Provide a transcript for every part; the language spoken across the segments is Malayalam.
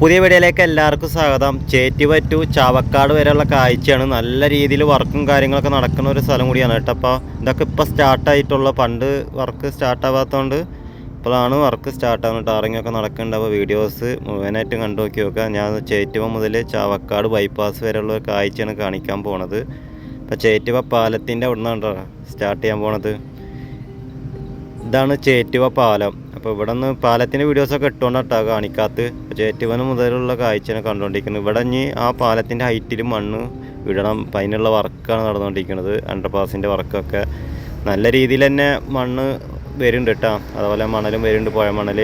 പുതിയ വീഡിയോയിലേക്ക് എല്ലാവർക്കും സ്വാഗതം. ചേറ്റുവ ടു ചാവക്കാട് വരെയുള്ള കാഴ്ചയാണ്. നല്ല രീതിയിൽ വർക്കും കാര്യങ്ങളൊക്കെ നടക്കുന്ന ഒരു സ്ഥലം കൂടിയാണ് കേട്ടോ. അപ്പോൾ ഇതൊക്കെ ഇപ്പോൾ സ്റ്റാർട്ടായിട്ടുള്ള പണ്ട് വർക്ക് സ്റ്റാർട്ടാവാത്തതുകൊണ്ട് ഇപ്പോഴാണ് വർക്ക് സ്റ്റാർട്ടാകുന്നത് ടാറിങ്ങൊക്കെ നടക്കുന്നുണ്ട്. അപ്പോൾ വീഡിയോസ് മുഴുവനായിട്ടും കണ്ടു നോക്കി നോക്കുക. ഞാൻ ചേറ്റുവ മുതൽ ചാവക്കാട് ബൈപ്പാസ് വരെയുള്ള ഒരു കാഴ്ചയാണ് കാണിക്കാൻ പോണത്. അപ്പോൾ ചേറ്റുവ പാലത്തിന്റെ അവിടെ നിന്നാണ് സ്റ്റാർട്ട് ചെയ്യാൻ പോണത്. ഇതാണ് ചേറ്റുവ പാലം. അപ്പോൾ ഇവിടെ നിന്ന് പാലത്തിന്റെ വീഡിയോസൊക്കെ ഇട്ടുകൊണ്ടാട്ടാ കാണിക്കാത്ത. ചേറ്റുവന മുതലുള്ള കാഴ്ചയാണ് കണ്ടുകൊണ്ടിരിക്കുന്നത് ഇവിടെ ഇനി ആ പാലത്തിന്റെ ഹൈറ്റിൽ മണ്ണ് വിടണം അതിനുള്ള വർക്കാണ് നടന്നുകൊണ്ടിരിക്കുന്നത് അണ്ടർ പാസിന്റെ വർക്കൊക്കെ. നല്ല രീതിയിൽ തന്നെ മണ്ണ് വരുന്നുണ്ട് കേട്ടോ. അതുപോലെ മണലും വരുന്നുണ്ട്. പുഴ മണൽ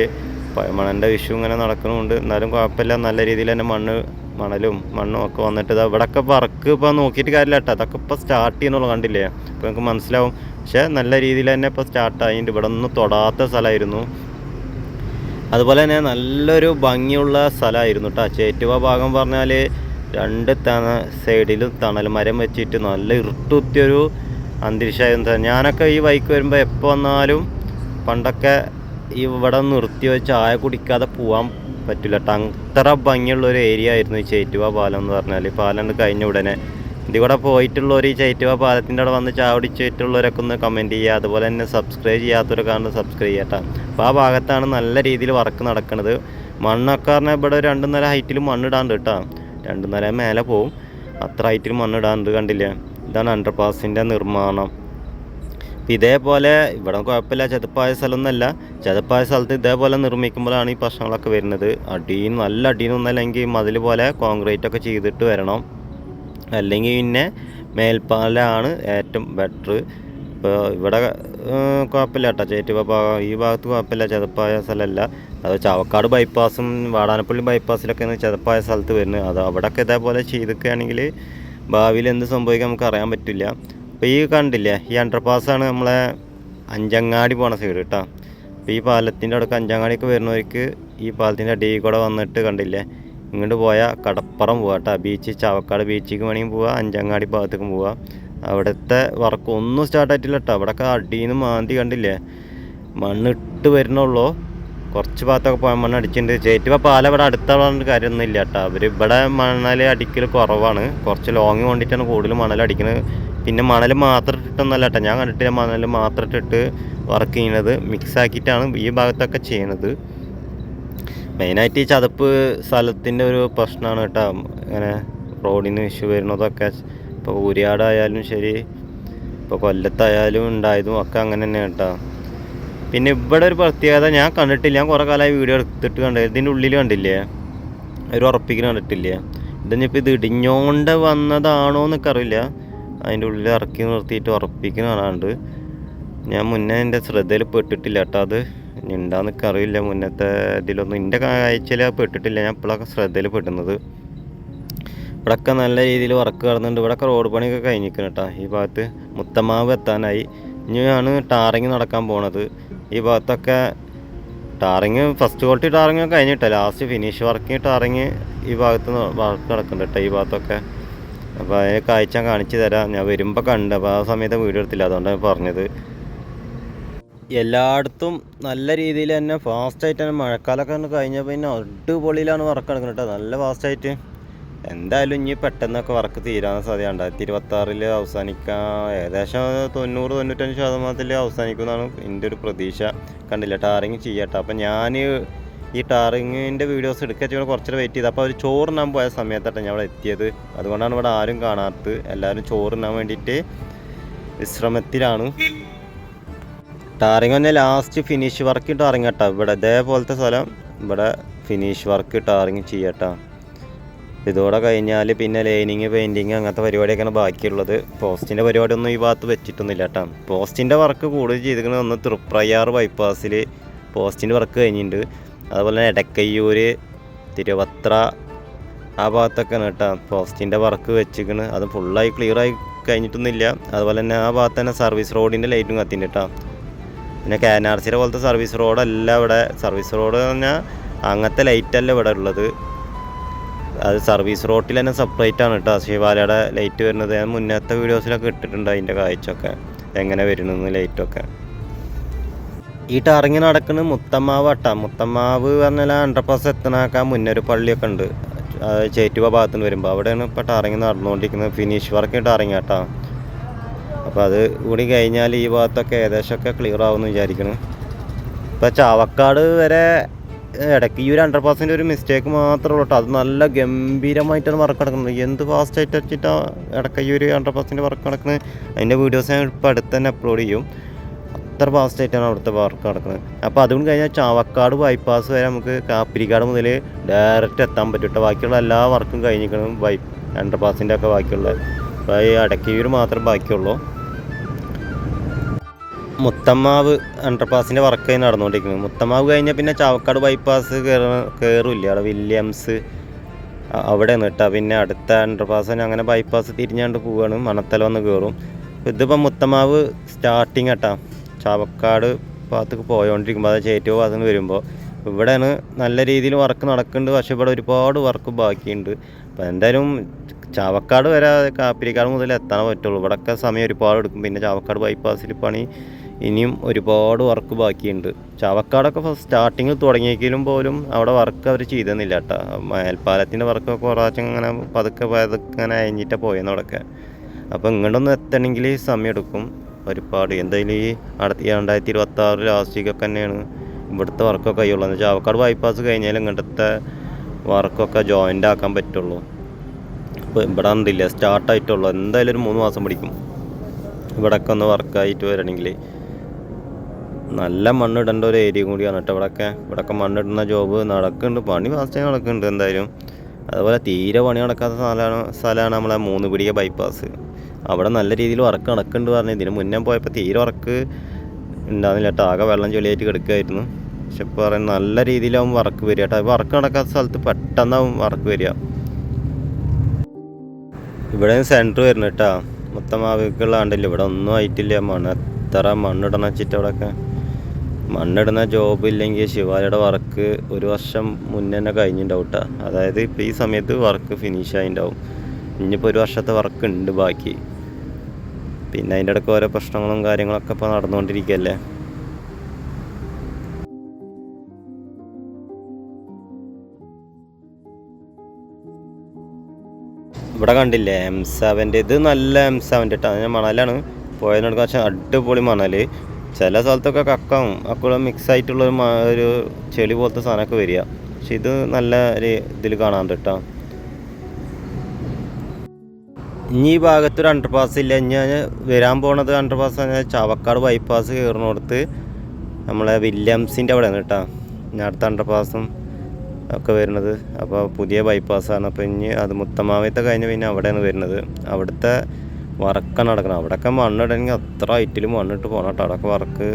പുഴ മണലിന്റെ വിഷു ഇങ്ങനെ നടക്കുന്നുണ്ട് എന്നാലും കുഴപ്പമില്ല. നല്ല രീതിയിൽ തന്നെ മണ്ണ് മണലും മണ്ണും ഒക്കെ വന്നിട്ട് ഇതാ ഇവിടെയൊക്കെ വർക്ക് ഇപ്പോൾ നോക്കിയിട്ട് കാര്യമില്ല കേട്ടോ. അതൊക്കെ ഇപ്പോൾ സ്റ്റാർട്ട് ചെയ്യുന്നുള്ളൂ. കണ്ടില്ലേ? അപ്പോൾ നിങ്ങൾക്ക് മനസ്സിലാവും. പക്ഷേ നല്ല രീതിയിൽ തന്നെ ഇപ്പോൾ സ്റ്റാർട്ട് ഇവിടെ ഒന്നും തൊടാത്ത സ്ഥലമായിരുന്നു. അതുപോലെ തന്നെ നല്ലൊരു ഭംഗിയുള്ള സ്ഥലമായിരുന്നു കേട്ടോ ചേറ്റുവ ഭാഗം പറഞ്ഞാൽ രണ്ട് തണ സൈഡിലും തണൽ മരം വെച്ചിട്ട് നല്ല ഇരുട്ടുത്തിയൊരു അന്തരീക്ഷമായിരുന്നു ഞാനൊക്കെ ഈ ബൈക്ക് വരുമ്പോൾ എപ്പോൾ വന്നാലും പണ്ടൊക്കെ ഇവിടെ നിർത്തി വെച്ച് ആയ കുടിക്കാതെ പോകാൻ പറ്റില്ല അത്ര ഭംഗിയുള്ള ഒരു ഏരിയ ആയിരുന്നു ഈ ചേറ്റുവ പാലം എന്ന് പറഞ്ഞാൽ പാലം കഴിഞ്ഞ ഉടനെ. ഇതിവിടെ പോയിട്ടുള്ളവർ ഈ ചേറ്റുവ പാലത്തിന്റെ അവിടെ വന്ന് ചാവടിച്ചിട്ടുള്ളവരൊക്കെ ഒന്ന് കമന്റ് ചെയ്യുക. അതുപോലെ തന്നെ സബ്സ്ക്രൈബ് ചെയ്യാത്തവരൊക്കെ ആണ് സബ്സ്ക്രൈബ് ചെയ്യട്ടോ അപ്പോൾ ആ ഭാഗത്താണ് നല്ല രീതിയിൽ വർക്ക് നടക്കുന്നത് മണ്ണൊക്കെ പറഞ്ഞാൽ ഇവിടെ രണ്ട് നില ഹൈറ്റിൽ മണ്ണിടാണ്ട് കേട്ടോ രണ്ട് നില മേലെ പോവും. അത്ര ഹൈറ്റിൽ മണ്ണിടാണ്ട് കണ്ടില്ലേ? ഇതാണ് അണ്ടർ പാസിന്റെ നിർമ്മാണം. അപ്പം ഇതേപോലെ ഇവിടെ കുഴപ്പമില്ല. ചതുപ്പായ സ്ഥലമൊന്നുമല്ല. ചതുപ്പായ സ്ഥലത്ത് ഇതേപോലെ നിർമ്മിക്കുമ്പോഴാണ് ഈ പ്രശ്നങ്ങളൊക്കെ വരുന്നത്. അടിയിൽ നല്ല അടിയിൽ നിന്നല്ലെങ്കിൽ മതിൽ പോലെ കോൺക്രീറ്റ് ഒക്കെ ചെയ്തിട്ട് വരണം. അല്ലെങ്കിൽ പിന്നെ മേൽപ്പാലാണ് ഏറ്റവും ബെറ്റർ ഇപ്പോൾ ഇവിടെ കുഴപ്പമില്ല കേട്ടോ. ചേറ്റുവ ഈ ഭാഗത്ത് കുഴപ്പമില്ല. ചെതപ്പായ സ്ഥലമല്ല. അത് ചാവക്കാട് ബൈപ്പാസും വാടാനപ്പള്ളി ബൈപ്പാസിലൊക്കെയാണ് ചെതപ്പായ സ്ഥലത്ത് വരുന്നത് അത് അവിടെയൊക്കെ ഇതേപോലെ ചെയ്തൊക്കെയാണെങ്കിൽ ഭാവിയിൽ എന്ത് സംഭവിക്കാൻ നമുക്ക് അറിയാൻ പറ്റില്ല. അപ്പോൾ ഈ കണ്ടില്ലേ ഈ അണ്ടർപാസ്സാണ് നമ്മളെ അഞ്ചങ്ങാടി പോണ സൈഡ് കേട്ടോ. അപ്പോൾ ഈ പാലത്തിന്റെ അടുക്ക് അഞ്ചങ്ങാടിയൊക്കെ വരുന്നവർക്ക് ഈ പാലത്തിന്റെ അടിയിൽ കൂടെ വന്നിട്ട് കണ്ടില്ലേ ഇങ്ങോട്ട് പോയാൽ കടപ്പുറം പോവാം കേട്ടോ. ബീച്ച് ചാവക്കാട് ബീച്ചിലേക്ക് വേണമെങ്കിൽ പോവാം അഞ്ചങ്ങാടി ഭാഗത്തേക്കും പോവാം. അവിടുത്തെ വർക്ക് ഒന്നും സ്റ്റാർട്ട് ആയിട്ടില്ല കേട്ടോ അവിടെയൊക്കെ അടിയിന്ന് മാന്തി കണ്ടില്ലേ? മണ്ണിട്ട് വരുന്നുള്ളൂ. കുറച്ച് ഭാഗത്തൊക്കെ മണ്ണ് അടിച്ചിട്ടുണ്ട്. ചേറ്റുവ പാല ഇവിടെ അടുത്തുള്ള കാര്യമൊന്നും ഇല്ല കേട്ടോ അവർ ഇവിടെ മണൽ അടിക്കൽ കുറവാണ്. കുറച്ച് ലോങ് കൊണ്ടിട്ടാണ് കൂടുതൽ മണൽ അടിക്കുന്നത് പിന്നെ മണൽ മാത്രം ഇട്ടിട്ടൊന്നല്ല കേട്ടോ ഞാൻ കണ്ടിട്ടില്ല മണൽ മാത്രം ഇട്ടിട്ട് വർക്ക് ചെയ്യണത് മിക്സ് ആക്കിയിട്ടാണ് ഈ ഭാഗത്തൊക്കെ ചെയ്യണത്. മെയിനായിട്ട് ഈ ചതപ്പ് സ്ഥലത്തിന്റെ ഒരു പ്രശ്നമാണ് കേട്ടോ ഇങ്ങനെ റോഡിന് ഇഷ്യൂ വരുന്നതൊക്കെ. ഇപ്പോൾ ഊരിയാടായാലും ശരി ഇപ്പോൾ കൊല്ലത്തായാലും ഉണ്ടായതും ഒക്കെ അങ്ങനെ തന്നെ കേട്ടോ. പിന്നെ ഇവിടെ ഒരു പ്രത്യേകത ഞാൻ കണ്ടിട്ടില്ല. ഞാൻ കുറേ കാലമായി വീഡിയോ എടുത്തിട്ട് കണ്ടത് ഇതിന്റെ ഉള്ളിൽ കണ്ടില്ലേ? ഒരു ഉറപ്പിക്കൽ കണ്ടിട്ടില്ലേ? ഇതിനിപ്പോൾ ഇത് ഇടിഞ്ഞോണ്ട് വന്നതാണോ എന്നൊക്കെ അറിയില്ല. അതിന്റെ ഉള്ളിൽ ഇറക്കി നിർത്തിയിട്ട് ഉറപ്പിക്കുന്ന കാണാണ്ട് ഞാൻ മുന്നേ എന്റെ ശ്രദ്ധയിൽ പെട്ടിട്ടില്ല കേട്ടോ അത്. ഇനി ഉണ്ടാന്നൊക്കെ അറിയില്ല. മുന്നത്തെ ഇതിലൊന്നും എന്റെ കാഴ്ചയിൽ പെട്ടിട്ടില്ല. ഞാൻ ഇപ്പോഴൊക്കെ ശ്രദ്ധയിൽ പെട്ടുന്നത് ഇവിടെയൊക്കെ നല്ല രീതിയിൽ വർക്ക് കിടന്നുണ്ട് ഇവിടെയൊക്കെ റോഡ് പണിയൊക്കെ കഴിഞ്ഞിരിക്കണം കേട്ടോ ഈ ഭാഗത്ത് മുത്തമാവ് എത്താനായി. ഇനിയാണ് ടാറിങ് നടക്കാൻ പോണത്. ഈ ഭാഗത്തൊക്കെ ടാറിങ് ഫസ്റ്റ് ക്വാളിറ്റി ടാറിങ് കഴിഞ്ഞിട്ടോ. ലാസ്റ്റ് ഫിനിഷ് വർക്കിങ് ടാറിങ് ഈ ഭാഗത്ത് വർക്ക് നടക്കുന്നുണ്ട് കേട്ടോ ഈ ഭാഗത്തൊക്കെ. അപ്പോൾ അതിന് കാഴ്ച കാണിച്ചു തരാം. ഞാൻ വരുമ്പോൾ കണ്ട്. അപ്പോൾ ആ സമയത്ത് വീഡിയോ എടുത്തില്ല. അതുകൊണ്ടാണ് പറഞ്ഞത്. എല്ലായിടത്തും നല്ല രീതിയിൽ തന്നെ ഫാസ്റ്റായിട്ട് തന്നെ മഴക്കാലമൊക്കെ കഴിഞ്ഞാൽ പിന്നെ അടിപൊളിയിലാണ് വർക്ക് നടക്കുന്നത് കേട്ടോ നല്ല ഫാസ്റ്റായിട്ട് എന്തായാലും ഇനി പെട്ടെന്നൊക്കെ വർക്ക് തീരാൻ സാധ്യത രണ്ടായിരത്തി ഇരുപത്തി ആറിൽ അവസാനിക്കാൻ ഏകദേശം തൊണ്ണൂറ് തൊണ്ണൂറ്റഞ്ച് ശതമാനത്തിൽ അവസാനിക്കുമെന്നാണ് എന്റെ ഒരു പ്രതീക്ഷ. കണ്ടില്ല? ടാറിങ് ചെയ്യട്ടെ. അപ്പം ഞാൻ ഈ ടാറിങ്ങിന്റെ വീഡിയോസ് എടുക്കാൻ ചെയ്യുമ്പോൾ കുറച്ചൊരു വെയിറ്റ് ചെയ്ത്. അപ്പോൾ അവർ ചോറിനാൻ പോയ സമയത്തായിട്ട് ഞാൻ ഇവിടെ എത്തിയത്. അതുകൊണ്ടാണ് ഇവിടെ ആരും കാണാത്തത്. എല്ലാവരും ചോറിനാൻ വേണ്ടിയിട്ട് വിശ്രമത്തിലാണ്. ടാറിങ് തന്നെ ലാസ്റ്റ് ഫിനിഷ് വർക്ക് ടാറിങ് കേട്ടോ. ഇവിടെ ഇതേപോലത്തെ സ്ഥലം. ഇവിടെ ഫിനിഷ് വർക്ക് ടാറിങ് ചെയ്യട്ടോ. ഇതോടെ കഴിഞ്ഞാൽ പിന്നെ ലൈനിങ് പെയിന്റിങ് അങ്ങനത്തെ പരിപാടിയൊക്കെയാണ് ബാക്കിയുള്ളത്. പോസ്റ്റിന്റെ പരിപാടിയൊന്നും ഈ ഭാഗത്ത് വെച്ചിട്ടൊന്നുമില്ല കേട്ടോ. പോസ്റ്റിന്റെ വർക്ക് കൂടുതൽ ചെയ്തിരിക്കുന്നത് ഒന്ന് തൃപ്രയാർ ബൈപ്പാസിൽ പോസ്റ്റിന്റെ വർക്ക് കഴിഞ്ഞിട്ടുണ്ട്. അതുപോലെ തന്നെ എടക്കയ്യൂർ തിരുവത്ര ആ ഭാഗത്തൊക്കെയാണ് കേട്ടോ പോസ്റ്റിന്റെ വർക്ക് വെച്ചിരിക്കുന്നത്. അത് ഫുള്ളായി ക്ലിയറായി കഴിഞ്ഞിട്ടൊന്നുമില്ല. അതുപോലെ തന്നെ ആ ഭാഗത്ത് തന്നെ സർവീസ് റോഡിന്റെ ലൈറ്റും കത്തിന്റെ കേട്ടോ. പിന്നെ കെ എൻ ആർ സിയുടെ പോലത്തെ സർവീസ് റോഡല്ല ഇവിടെ. സർവീസ് റോഡ് എന്ന് പറഞ്ഞാൽ അങ്ങനത്തെ ലൈറ്റല്ല ഇവിടെ ഉള്ളത്. അത് സർവീസ് റോട്ടിൽ തന്നെ സെപ്പറേറ്റ് ആണ് കേട്ടോ ശിവാലയുടെ ലൈറ്റ് വരുന്നത്. ഞാൻ മുന്നത്തെ വീഡിയോസിലൊക്കെ ഇട്ടിട്ടുണ്ട് അതിന്റെ കാഴ്ചയൊക്കെ. എങ്ങനെ വരുന്നു ലൈറ്റൊക്കെ ഈ ടാറിങ് നടക്കുന്നത് മുത്തമ്മാവ് അട്ടാ മുത്തമ്മാവ് പറഞ്ഞാൽ അണ്ടർപാസ് എത്തണാക്കാൻ മുന്നൊരു പള്ളിയൊക്കെ ഉണ്ട്. ചേറ്റുവ ഭാഗത്ത് നിന്ന് വരുമ്പോൾ അവിടെയാണ് ഇപ്പോൾ ടാറിങ് നടന്നുകൊണ്ടിരിക്കുന്നത്. ഫിനിഷ് വർക്ക് ടാറിങ് കേട്ടോ അപ്പോൾ അത് കൂടി കഴിഞ്ഞാൽ ഈ ഭാഗത്തൊക്കെ ഏകദേശമൊക്കെ ക്ലിയർ ആവുമെന്ന് വിചാരിക്കുന്നു ഇപ്പോൾ ചാവക്കാട് വരെ ഇടയ്ക്ക് ഈ ഒരു ഹൺഡ്രഡ് പെർസെന്റ് ഒരു മിസ്റ്റേക്ക് മാത്രമേ ഉള്ളൂ കേട്ടോ അത് നല്ല ഗംഭീരമായിട്ടാണ് വർക്ക് നടക്കുന്നത്. എന്ത് ഫാസ്റ്റ് ആയിട്ട് വെച്ചിട്ടാണ് ഇടയ്ക്ക് ഈ ഒരു ഹൺഡ്രഡ് പെർസെന്റ് വർക്ക് നടക്കുന്നത്? അതിന്റെ വീഡിയോസ് ഞാൻ ഇപ്പോൾ അടുത്ത് തന്നെ അപ്ലോഡ് ചെയ്യും. അത്ര ഫാസ്റ്റ് ആയിട്ടാണ് അവിടുത്തെ വർക്ക് നടക്കുന്നത്. അപ്പോൾ അതുകൊണ്ട് കഴിഞ്ഞാൽ ചാവക്കാട് ബൈപ്പാസ് വരെ നമുക്ക് കാപ്പിരിക്കാട് മുതൽ ഡയറക്റ്റ് എത്താൻ പറ്റും ബാക്കിയുള്ള എല്ലാ വർക്കും കഴിഞ്ഞിരിക്കണം. ബൈ ഹൺഡ്രഡ് പാസിന്റെ ഒക്കെ ബാക്കിയുള്ള അപ്പോൾ ഈ അടക്കിയൂർ മാത്രം ബാക്കിയുള്ളൂ. മുത്തമ്മാവ് അണ്ടർപാസിന്റെ വർക്ക് നടന്നുകൊണ്ടിരിക്കുന്നത് മുത്തമ്മാവ് കഴിഞ്ഞാൽ പിന്നെ ചാവക്കാട് ബൈപ്പാസ് കയറ കയറില്ല അവിടെ വില്യംസ് അവിടെ നിട്ടാ പിന്നെ അടുത്ത അണ്ടർപാസ് അങ്ങനെ ബൈപ്പാസ് തിരിഞ്ഞാണ്ട് പോവുകയാണ് മണത്തല വന്ന് കയറും ഇതിപ്പോൾ മുത്തമാവ് സ്റ്റാർട്ടിങ് കേട്ടാ ചാവക്കാട് ഭാഗത്തേക്ക് പോയോണ്ടിരിക്കുമ്പോൾ അത് ചേറ്റോ ഭാഗത്ത് നിന്ന് വരുമ്പോൾ ഇവിടെയാണ് നല്ല രീതിയിൽ വർക്ക് നടക്കുന്നുണ്ട് പക്ഷേ ഇവിടെ ഒരുപാട് വർക്ക് ബാക്കിയുണ്ട്. അപ്പോൾ എന്തായാലും ചാവക്കാട് വരെ കാപ്പിരിക്കാട് മുതൽ എത്താൻ പറ്റുള്ളൂ. ഇവിടെയൊക്കെ സമയം ഒരുപാട് എടുക്കും. പിന്നെ ചാവക്കാട് ബൈപ്പാസിൽ പണി ഇനിയും ഒരുപാട് വർക്ക് ബാക്കിയുണ്ട്. ചാവക്കാടൊക്കെ ഫസ്റ്റ് സ്റ്റാർട്ടിങ്ങിൽ തുടങ്ങിയെങ്കിലും പോലും അവിടെ വർക്ക് അവർ ചെയ്തെന്നില്ല കേട്ടോ മേൽപ്പാലത്തിന്റെ വർക്കൊക്കെ പ്രാവശ്യം അങ്ങനെ പതുക്കെ പതുക്കെ അങ്ങനെ അയഞ്ഞിട്ടാണ് പോയെന്ന് അവിടെയൊക്കെ അപ്പോൾ ഇങ്ങോട്ടൊന്ന് എത്തണമെങ്കിൽ സമയം എടുക്കും. ഒരുപാട്. എന്തായാലും ഈ അടുത്ത രണ്ടായിരത്തി ഇരുപത്തി ആറ് ലാസ്റ്റിക്കൊക്കെ തന്നെയാണ് ഇവിടുത്തെ വർക്കൊക്കെ കഴിയുള്ളൂ എന്ന് വെച്ചാൽ ചാവക്കാട് ബൈപ്പാസ് കഴിഞ്ഞാൽ ഇങ്ങോട്ടത്തെ വർക്കൊക്കെ ജോയിന്റ് ആക്കാൻ പറ്റുള്ളൂ. ഇപ്പോൾ ഇവിടെ ഉണ്ടില്ല സ്റ്റാർട്ടായിട്ടുള്ളൂ എന്തായാലും ഒരു മൂന്ന് മാസം പിടിക്കും. ഇവിടെയൊക്കെ ഒന്ന് വർക്കായിട്ട് വരണമെങ്കിൽ. നല്ല മണ്ണിടേണ്ട ഒരു ഏരിയ കൂടിയാണ് കേട്ടോ ഇവിടെയൊക്കെ ഇവിടെയൊക്കെ മണ്ണിടുന്ന ജോബ് നടക്കുന്നുണ്ട്. പണി ഫാസ്റ്റ് നടക്കുന്നുണ്ട് എന്തായാലും. അതുപോലെ തീരെ പണി നടക്കാത്ത സ്ഥലമാണ് സ്ഥലമാണ് നമ്മളെ മൂന്ന് പിടിയ ബൈപ്പാസ് അവിടെ നല്ല രീതിയിൽ വർക്ക് നടക്കുന്നുണ്ട് പറഞ്ഞു. ഇതിന് മുന്നേ പോയപ്പോൾ തീരെ വർക്ക് ഉണ്ടാകുന്നില്ല കേട്ടോ. ആകെ വെള്ളം ചൊല്ലിയായിട്ട് കിടക്കുമായിരുന്നു പക്ഷെ ഇപ്പോൾ പറയുന്നത് നല്ല രീതിയിലാവും വർക്ക് വരിക കേട്ടോ. വർക്ക് നടക്കാത്ത സ്ഥലത്ത് പെട്ടെന്നാവും വർക്ക് വരിക. ഇവിടെ സെന്റർ വരുന്നു കേട്ടോ. മൊത്തം ആവുകളാണ്ടല്ലോ ഇവിടെ ഒന്നും ആയിട്ടില്ല. മണ്ണ് എത്ര മണ്ണിടണം വെച്ചിട്ട് അവിടെയൊക്കെ മണ്ണിടുന്ന ജോബ് ഇല്ലെങ്കിൽ ശിവാലയുടെ വർക്ക് ഒരു വർഷം മുന്നേ തന്നെ കഴിഞ്ഞിട്ടുണ്ടാവും അതായത് ഇപ്പോൾ ഈ സമയത്ത് വർക്ക് ഫിനിഷ് ആയിട്ടുണ്ടാവും ഇനിയിപ്പോൾ ഒരു വർഷത്തെ വർക്ക് ഉണ്ട് ബാക്കി. പിന്നെ അതിന്റെ ഇടയ്ക്ക് ഓരോ പ്രശ്നങ്ങളും കാര്യങ്ങളൊക്കെ ഇപ്പോൾ നടന്നുകൊണ്ടിരിക്കുകയല്ലേ ഇവിടെ കണ്ടില്ലേ എം സെവന്റെ ഇത് നല്ല എം സെവന്റെ കേട്ടോ ഞാൻ മണലാണ്. പോയതിനോട് കുറച്ച് അടിപൊളി മണൽ ചില സ്ഥലത്തൊക്കെ കക്കാവും അക്കുളം മിക്സ് ആയിട്ടുള്ള ഒരു ഒരു ചെളി പോലത്തെ സാധനമൊക്കെ വരിക. പക്ഷെ ഇത് നല്ല ഒരു ഇതിൽ കാണാൻ കേട്ടോ ഇനി ഈ ഭാഗത്ത് ഒരു അണ്ടർ പാസ് ഇല്ല. ഇനി ഞാൻ വരാൻ പോണത് അണ്ടർ പാസ് ചാവക്കാട് ബൈപ്പാസ് കയറുന്നിടത്ത് നമ്മളെ വില്യംസിന്റെ അവിടെയാണ് കേട്ടോ ഞാൻ അടുത്ത അണ്ടർ പാസും ഒക്കെ വരുന്നത്. അപ്പോൾ പുതിയ ബൈപ്പാസ്സാണ് അപ്പോൾ ഇനി അത് മുത്തമാവത്തെ കഴിഞ്ഞ് പിന്നെ അവിടെയാണ് വരുന്നത്. അവിടുത്തെ വർക്കാണ് നടക്കണം അവിടെയൊക്കെ മണ്ണിടണമെങ്കിൽ അത്ര ഹൈറ്റിൽ മണ്ണിട്ട് പോകണം കേട്ടോ. അവിടെയൊക്കെ വർക്ക്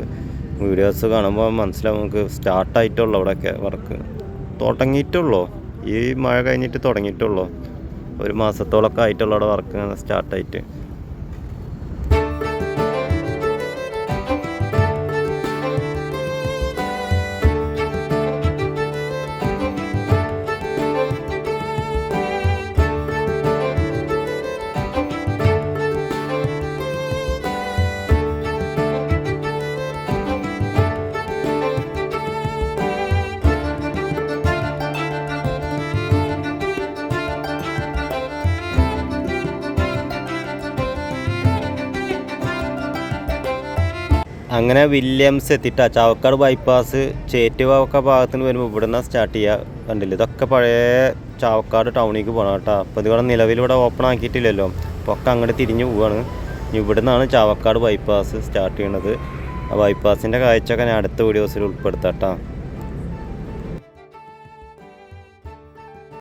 വീഡിയോസ് കാണുമ്പോൾ മനസ്സിലാവും നമുക്ക് സ്റ്റാർട്ടായിട്ടുള്ളൂ അവിടെയൊക്കെ വർക്ക്. തുടങ്ങിയിട്ടുള്ളൂ. ഈ മഴ കഴിഞ്ഞിട്ട് തുടങ്ങിയിട്ടുള്ളൂ. ഒരു മാസത്തോളൊക്കെ ആയിട്ടുള്ള അവിടെ വർക്ക് സ്റ്റാർട്ടായിട്ട് അങ്ങനെ വില്യംസ് എത്തിയിട്ടാ ചാവക്കാട് ബൈപ്പാസ് ചേറ്റുവാക്ക ഭാഗത്ത് നിന്ന് വരുമ്പോൾ ഇവിടെ നിന്ന് സ്റ്റാർട്ട് ചെയ്യുക കണ്ടില്ല? ഇതൊക്കെ പഴയ ചാവക്കാട് ടൗണിലേക്ക് പോകണം കേട്ടോ. അപ്പോൾ ഇതിവിടെ നിലവിൽ ഇവിടെ ഓപ്പൺ ആക്കിയിട്ടില്ലല്ലോ. അപ്പോൾ ഒക്കെ അങ്ങോട്ട് തിരിഞ്ഞു ഇനി ഇവിടെ നിന്നാണ് ചാവക്കാട് ബൈപ്പാസ് സ്റ്റാർട്ട് ചെയ്യണത്. ആ ബൈപ്പാസിന്റെ കാഴ്ചയൊക്കെ ഞാൻ അടുത്ത വീഡിയോസിൽ ഉൾപ്പെടുത്താം കേട്ടോ.